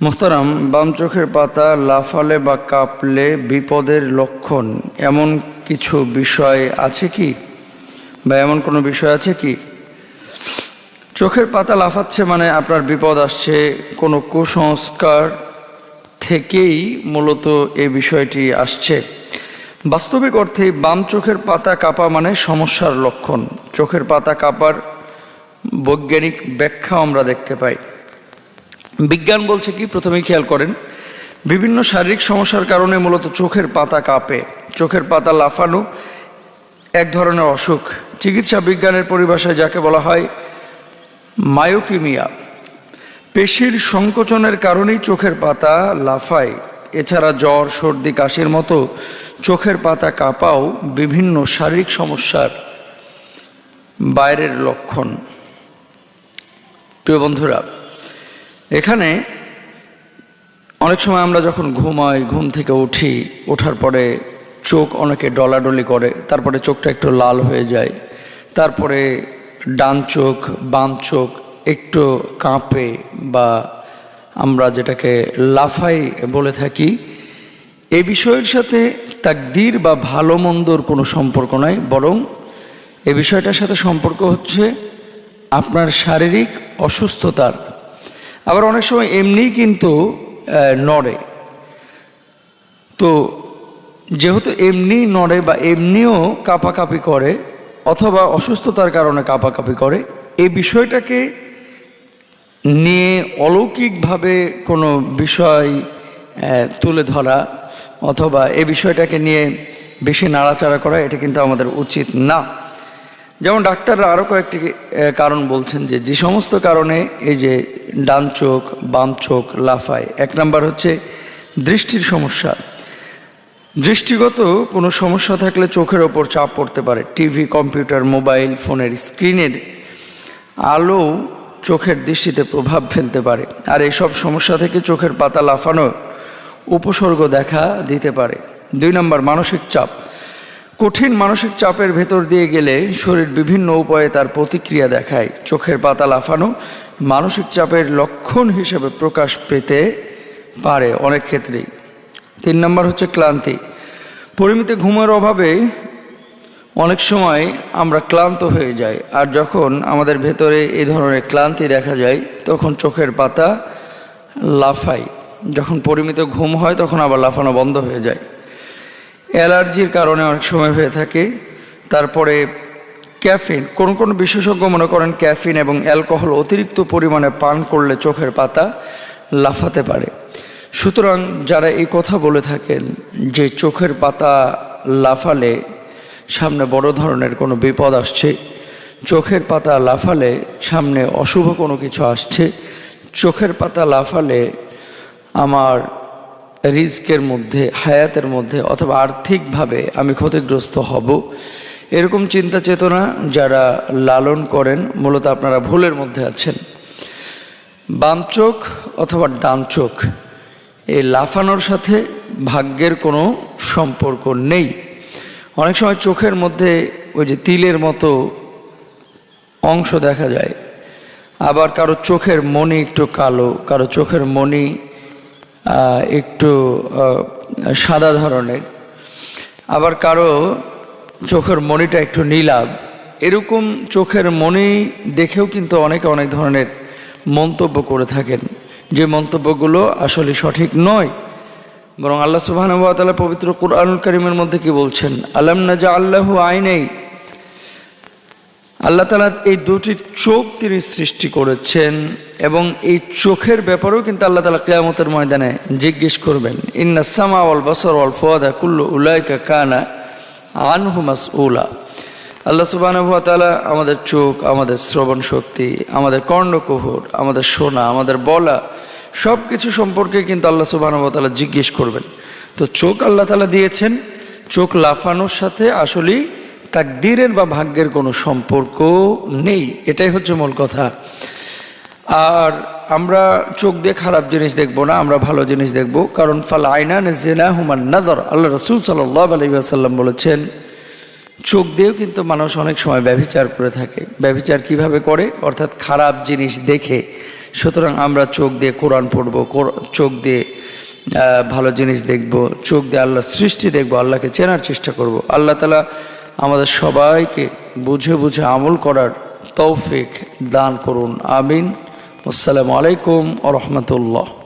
মোহতারাম, বাম চোখের পাতা লাফালে বা কাঁপলে বিপদের লক্ষণ, এমন কিছু বিষয় আছে কি? বা এমন কোনো বিষয় আছে কি? চোখের পাতা লাফাচ্ছে মানে আপনার বিপদ আসছে, কোনো কুসংস্কার থেকেই মূলত এই বিষয়টি আসছে। বাস্তবিক অর্থে বাম চোখের পাতা কাঁপা মানে সমস্যার লক্ষণ। চোখের পাতা কাঁপার বৈজ্ঞানিক ব্যাখ্যা আমরা দেখতে পাই। বিজ্ঞান বলছে কি? প্রথমেই খেয়াল করেন। বিভিন্ন শারীরিক সমস্যার কারণে মূলত চোখের পাতা কাঁপে। চোখের পাতা লাফানো এক ধরনের অসুখ। চিকিৎসা বিজ্ঞানের পরিভাষায় যাকে বলা হয় মায়োকিমিয়া। পেশির সংকোচনের কারণেই চোখের পাতা লাফায়। এছাড়া জ্বর, সর্দি, কাশির মতো চোখের পাতা কাঁপাও বিভিন্ন শারীরিক সমস্যার বাইরের লক্ষণ। প্রিয় বন্ধুরা এখানে অনেক সময় আমরা যখন ঘুমাই, ঘুম থেকে উঠি, ওঠার পরে চোখ অনেকে ডলাডলি করে, তারপরে চোখটা একটু লাল হয়ে যায়, তারপরে ডান চোখ, বাম চোখ একটু কাঁপে বা আমরা যেটাকে লাফাই বলে থাকি এই বিষয়ের সাথে তাকদির বা ভালো মন্দর কোনো সম্পর্ক নয় বরং এ বিষয়টার সাথে সম্পর্ক হচ্ছে আপনার শারীরিক অসুস্থতার আবার অনেক সময় এমনিই কিন্তু নড়ে। তো যেহেতু এমনি নড়ে বা এমনিও কাঁপাকাঁপি করে, অথবা অসুস্থতার কারণে কাঁপাকাঁপি করে, এই বিষয়টাকে নিয়ে অলৌকিকভাবে কোনো বিষয় তুলে ধরা অথবা এই বিষয়টাকে নিয়ে বেশি নাড়াচাড়া করা, এটা কিন্তু আমাদের উচিত না। যেমন ডাক্তাররা আরও কয়েকটি কারণ বলছেন যে যে সমস্ত কারণে এই যে ডান চোখ, বাম চোখ, লাফায়, এক নাম্বার হচ্ছে দৃষ্টির সমস্যা। দৃষ্টিগত কোনো সমস্যা থাকলে চোখের ওপর চাপ পড়তে পারে। টিভি, কম্পিউটার, মোবাইল, ফোনের স্ক্রিনের আলো চোখের দৃষ্টিতে প্রভাব ফেলতে পারে। আর এসব সমস্যা থেকে চোখের পাতা লাফানো উপসর্গ দেখা দিতে পারে। দুই নম্বর, মানসিক চাপ। কঠিন মানসিক চাপের ভেতর দিয়ে গেলে শরীর বিভিন্ন উপায়ে তার প্রতিক্রিয়া দেখায়। চোখের পাতা লাফানো মানসিক চাপের লক্ষণ হিসেবে প্রকাশ পেতে পারে অনেক ক্ষেত্রেই। তিন নম্বর হচ্ছে ক্লান্তি। পরিমিত ঘুমের অভাবে অনেক সময় আমরা ক্লান্ত হয়ে যাই আর যখন আমাদের ভেতরে এই ধরনের ক্লান্তি দেখা যায়, তখন চোখের পাতা লাফাই যখন পরিমিত ঘুম হয়, তখন আবার লাফানো বন্ধ হয়ে যায়। অ্যালার্জির কারণে অনেক সময় হয়ে থাকে। তারপরে ক্যাফিন, কোন কোন বিশেষজ্ঞ মনে করেন ক্যাফিন এবং অ্যালকোহল অতিরিক্ত পরিমাণে পান করলে চোখের পাতা লাফাতে পারে। সুতরাং যারা এই কথা বলে থাকেন যে চোখের পাতা লাফালে সামনে বড় ধরনের কোনো বিপদ আসছে, চোখের পাতা লাফালে সামনে অশুভ কোনো কিছু আসছে, চোখের পাতা লাফালে আমার রিস্কের মধ্যে, হায়াতের মধ্যে অথবা আর্থিকভাবে আমি ক্ষতিগ্রস্ত হব। এরকম চিন্তা চেতনা যারা লালন করেন, মূলত আপনারা ভুলের মধ্যে আছেন। বাম চোখ অথবা ডান চোখ, এই লাফানোর সাথে ভাগ্যের কোনো সম্পর্ক নেই। অনেক সময় চোখের মধ্যে ওই যে তিলের মতো অংশ দেখা যায়। আবার কারও চোখের মনি একটু কালো, কারও চোখের মনি একটু সাদা ধরনের। আবার কারও চোখের মনিটা একটু নীলাভ। এরকম চোখের মনি দেখেও কিন্তু অনেকে অনেক ধরনের মন্তব্য করে থাকেন। যে মন্তব্যগুলো আসলে সঠিক নয়। বরং আল্লাহ সুবাহানুভাতালা পবিত্র কুরআনুল করিমের মধ্যে কি বলছেন? আলম নাজা আল্লাহু আইনেই আল্লাহ তালা এই দুটি চোখ তিনি সৃষ্টি করেছেন এবং এই চোখের ব্যাপারেও কিন্তু আল্লাহ তালা কেয়ামতের ময়দানে জিজ্ঞেস করবেন, ইন্না সামা ওয়াল বসর অল ফোয়াদা কুল্লু উলাইকা কানা আনহুমাস উলা আল্লাহ সুবাহানুভাতালা আমাদের চোখ, আমাদের শ্রবণ শক্তি, আমাদের কর্ণকুহুর আমাদের শোনা আমাদের বলা সব কিছু সম্পর্কে কিন্তু আল্লাহ সুবাহানুভাতালা জিজ্ঞেস করবেন। তো চোখ আল্লাহ তালা দিয়েছেন, চোখ লাফানোর সাথে আসলেই তাকদিরের বা ভাগ্যের কোনো সম্পর্ক নেই। এটাই হচ্ছে মূল কথা। আর আমরা চোখ দিয়ে খারাপ জিনিস দেখব না, আমরা ভালো জিনিস দেখব। কারণ ফাল আইনান জেনা হুমান নাদর আল্লাহ রসুল সাল্লাহ আলহিহাসাল্লাম বলেছেন, চোখ দিয়েও কিন্তু মানুষ অনেক সময় ব্যভিচার করে থাকে। ব্যভিচার কীভাবে করে? অর্থাৎ খারাপ জিনিস দেখে। সুতরাং আমরা চোখ দিয়ে কোরআন পড়ব চোখ দিয়ে ভালো জিনিস দেখব, চোখ দিয়ে আল্লাহর সৃষ্টি দেখব, আল্লাহকে চেনার চেষ্টা করব। আল্লাহ তালা আমাদের সবাইকে বুঝে বুঝে আমল করার তৌফিক দান করুন। আমিন। আসসালামু আলাইকুম রহমতুল্লাহ।